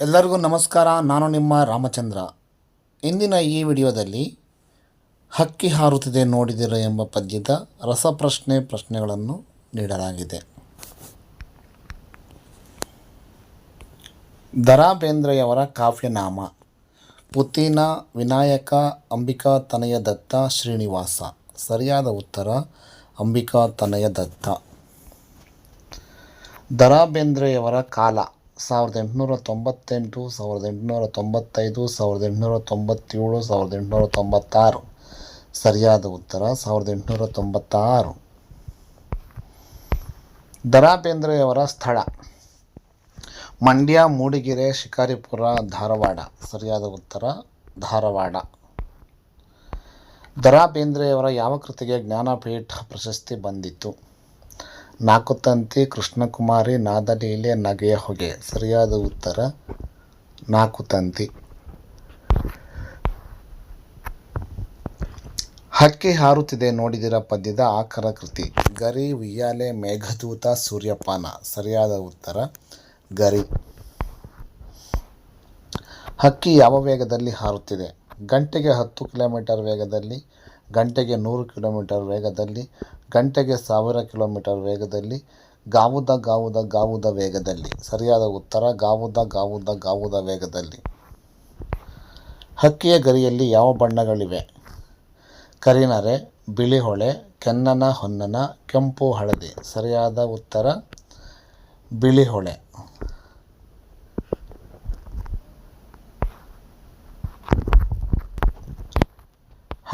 ಎಲ್ಲರಿಗೂ ನಮಸ್ಕಾರ. ನಾನು ನಿಮ್ಮ ರಾಮಚಂದ್ರ. ಇಂದಿನ ಈ ವಿಡಿಯೋದಲ್ಲಿ ಹಕ್ಕಿ ಹಾರುತ್ತಿದೆ ನೋಡಿದಿರ ಎಂಬ ಪದ್ಯದ ರಸಪ್ರಶ್ನೆ ಪ್ರಶ್ನೆಗಳನ್ನು ನೀಡಲಾಗಿದೆ. ದರಾಬೇಂದ್ರೆಯವರ ಕಾವ್ಯನಾಮ, ಪುತ್ತಿನ ವಿನಾಯಕ ಅಂಬಿಕಾ ತನಯ ದತ್ತ ಶ್ರೀನಿವಾಸ. ಸರಿಯಾದ ಉತ್ತರ, ಅಂಬಿಕಾ ತನಯ ದತ್ತ. ದರಾಬೇಂದ್ರೆಯವರ ಕಾಲ ಸಾವಿರದ ಎಂಟುನೂರ ತೊಂಬತ್ತೆಂಟು, ಸಾವಿರದ ಎಂಟುನೂರ ತೊಂಬತ್ತೈದು, ಸಾವಿರದ ಎಂಟುನೂರ ತೊಂಬತ್ತೇಳು, ಸಾವಿರದ ಎಂಟುನೂರ ತೊಂಬತ್ತಾರು. ಸರಿಯಾದ ಉತ್ತರ ಸಾವಿರದ ಎಂಟುನೂರ ತೊಂಬತ್ತಾರು. ದರಾ ಬೇಂದ್ರೆಯವರ ಸ್ಥಳ. ಮಂಡ್ಯ, ಮೂಡಿಗೆರೆ, ಶಿಕಾರಿಪುರ, ಧಾರವಾಡ. ಸರಿಯಾದ ಉತ್ತರ ಧಾರವಾಡ. ದರಾ ಬೇಂದ್ರೆಯವರ ಯಾವ ಕೃತಿಗೆ ಜ್ಞಾನಪೀಠ ಪ್ರಶಸ್ತಿ ಬಂದಿತು ನಾಕುತಂತಿ ಕೃಷ್ಣಕುಮಾರಿ ನಾದಲೀಲೆ ನಗೆಯ ಹೊಗೆ. ಸರಿಯಾದ ಉತ್ತರ ನಾಕುತಂತಿ ಹಕ್ಕಿ ಹಾರುತ್ತಿದೆ ನೋಡಿದಿರ ಪದ್ಯದ ಆಕರ ಕೃತಿ. ಗರಿ ಉಯ್ಯಾಲೆ ಮೇಘದೂತ ಸೂರ್ಯಪಾನ. ಸರಿಯಾದ ಉತ್ತರ, ಗರಿ. ಹಕ್ಕಿ ಯಾವ ವೇಗದಲ್ಲಿ ಹಾರುತ್ತಿದೆ? ಗಂಟೆಗೆ ಹತ್ತು ಕಿಲೋಮೀಟರ್ ವೇಗದಲ್ಲಿ ಗಂಟೆಗೆ ನೂರು ಕಿಲೋಮೀಟರ್ ವೇಗದಲ್ಲಿ, ಗಂಟೆಗೆ ಸಾವಿರ ಕಿಲೋಮೀಟರ್ ವೇಗದಲ್ಲಿ, ಗಾವುದ ಗಾವುದ ಗಾವುದ ವೇಗದಲ್ಲಿ. ಸರಿಯಾದ ಉತ್ತರ, ಗಾವುದ ಗಾವುದ ಗಾವುದ ವೇಗದಲ್ಲಿ. ಹಕ್ಕಿಯ ಗರಿಯಲ್ಲಿ ಯಾವ ಬಣ್ಣಗಳಿವೆ? ಕರಿನರೆ, ಬಿಳಿಹೊಳೆ, ಕೆನ್ನನ, ಹೊನ್ನನ, ಕೆಂಪು, ಹಳದಿ. ಸರಿಯಾದ ಉತ್ತರ ಬಿಳಿ ಹೊಳೆ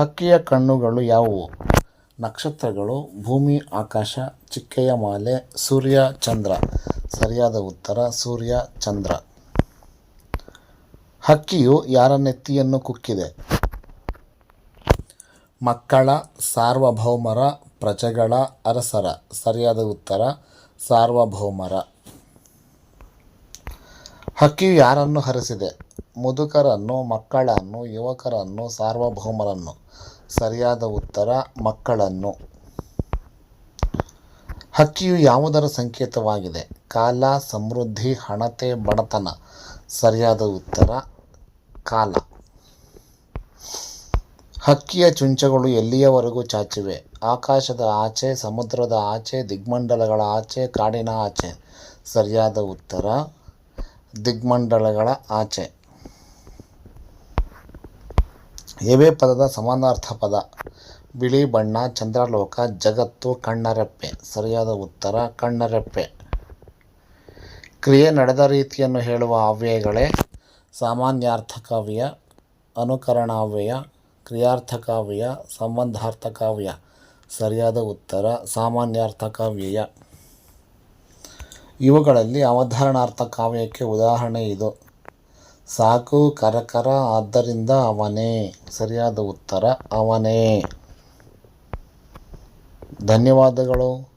ಹಕ್ಕಿಯ ಕಣ್ಣುಗಳು ಯಾವುವು? ನಕ್ಷತ್ರಗಳು, ಭೂಮಿ, ಆಕಾಶ, ಚಿಕ್ಕೆಯ ಮಾಲೆ, ಸೂರ್ಯ, ಚಂದ್ರ. ಸರಿಯಾದ ಉತ್ತರ, ಸೂರ್ಯ, ಚಂದ್ರ. ಹಕ್ಕಿಯು ಯಾರ ನೆತ್ತಿಯನ್ನು ಕುಕ್ಕಿದೆ? ಮಕ್ಕಳ, ಸಾರ್ವಭೌಮರ, ಪ್ರಜೆಗಳ, ಅರಸರ. ಸರಿಯಾದ ಉತ್ತರ, ಸಾರ್ವಭೌಮರ. ಹಕ್ಕಿಯು ಯಾರನ್ನು ಹರಿಸಿದೆ? ಮುದುಕರನ್ನು, ಮಕ್ಕಳನ್ನು, ಯುವಕರನ್ನು, ಸಾರ್ವಭೌಮರನ್ನು. ಸರಿಯಾದ ಉತ್ತರ, ಮಕ್ಕಳನ್ನು. ಹಕ್ಕಿಯು ಯಾವುದರ ಸಂಕೇತವಾಗಿದೆ? ಕಾಲ, ಸಮೃದ್ಧಿ, ಹಣತೆ, ಬಡತನ. ಸರಿಯಾದ ಉತ್ತರ, ಕಾಲ. ಹಕ್ಕಿಯ ಚುಂಚಗಳು ಎಲ್ಲಿಯವರೆಗೂ ಚಾಚಿವೆ? ಆಕಾಶದ ಆಚೆ, ಸಮುದ್ರದ ಆಚೆ, ದಿಗ್ಮಂಡಲಗಳ ಆಚೆ, ಕಾಡಿನ ಆಚೆ. ಸರಿಯಾದ ಉತ್ತರ, ದಿಗ್ಮಂಡಲಗಳ ಆಚೆ. ಎವೆ ಪದದ ಸಮಾನಾರ್ಥ ಪದ. ಬಿಳಿ ಬಣ್ಣ, ಚಂದ್ರಲೋಕ, ಜಗತ್ತು, ಕಣ್ಣರೆಪ್ಪೆ. ಸರಿಯಾದ ಉತ್ತರ, ಕಣ್ಣರೆಪ್ಪೆ. ಕ್ರಿಯೆ ನಡೆದ ರೀತಿಯನ್ನು ಹೇಳುವ ಅವ್ಯಯಗಳೇ. ಸಾಮಾನ್ಯಾರ್ಥಕಾವ್ಯ ಅನುಕರಣಾವ್ಯಯ, ಕ್ರಿಯಾರ್ಥಕಾವ್ಯ ಸಂಬಂಧಾರ್ಥಕಾವ್ಯ ಸರಿಯಾದ ಉತ್ತರ ಸಾಮಾನ್ಯಾರ್ಥಕಾವ್ಯಯ ಇವುಗಳಲ್ಲಿ ಅವಧಾರಣಾರ್ಥ ಕಾವ್ಯಕ್ಕೆ ಉದಾಹರಣೆ ಇದು. ಸಾಕು ಕರಕರ ಆದ್ದರಿಂದ ಅವನೇ. ಸರಿಯಾದ ಉತ್ತರ ಅವನೇ. ಧನ್ಯವಾದಗಳು.